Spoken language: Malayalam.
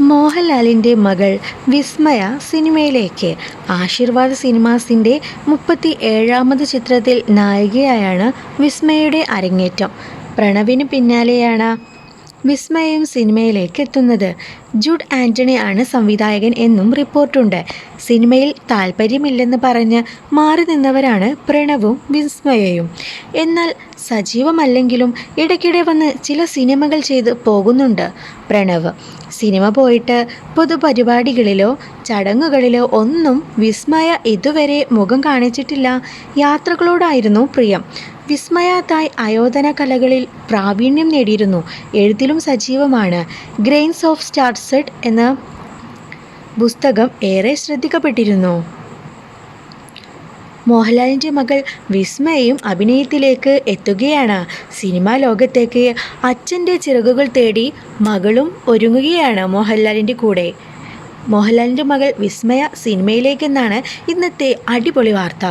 മോഹൻലാലിന്റെ മകൾ വിസ്മയ സിനിമയിലേക്ക്. ആശീർവാദ് സിനിമാസിന്റെ മുപ്പത്തി ഏഴാമത് ചിത്രത്തിൽ നായികയായാണ് വിസ്മയയുടെ അരങ്ങേറ്റം. പ്രണവിന് പിന്നാലെയാണ് വിസ്മയയും സിനിമയിലേക്ക് എത്തുന്നത്. ജുഡ് ആന്റണി ആണ് സംവിധായകൻ എന്നും റിപ്പോർട്ടുണ്ട്. സിനിമയിൽ താല്പര്യമില്ലെന്ന് പറഞ്ഞ് മാറി നിന്നവരാണ് പ്രണവും വിസ്മയയും എന്നാൽ സജീവമല്ലെങ്കിലും ഇടയ്ക്കിടെ വന്ന് ചില സിനിമകൾ ചെയ്ത് പോകുന്നുണ്ട് പ്രണവ്. സിനിമ പോയിട്ട് പൊതുപരിപാടികളിലോ ചടങ്ങുകളിലോ ഒന്നും വിസ്മയ ഇതുവരെ മുഖം കാണിച്ചിട്ടില്ല. യാത്രകളോടായിരുന്നു പ്രിയം. വിസ്മയ അയോധന കലകളിൽ പ്രാവീണ്യം നേടിയിരുന്നു. എഴുത്തിലും സജീവമാണ്. ഗ്രെയിൻസ് ഓഫ് സ്റ്റാർസെഡ് എന്ന പുസ്തകം ഏറെ ശ്രദ്ധിക്കപ്പെട്ടിരുന്നു. മോഹൻലാലിന്റെ മകൾ വിസ്മയയും അഭിനയത്തിലേക്ക് എത്തുകയാണ്. സിനിമാ ലോകത്തേക്ക് അച്ഛന്റെ ചിറകുകൾ തേടി മകളും ഒരുങ്ങുകയാണ് മോഹൻലാലിന്റെ കൂടെ. മോഹൻലാലിന്റെ മകൾ വിസ്മയ സിനിമയിലേക്കെന്നാണ് ഇന്നത്തെ അടിപൊളി വാർത്ത.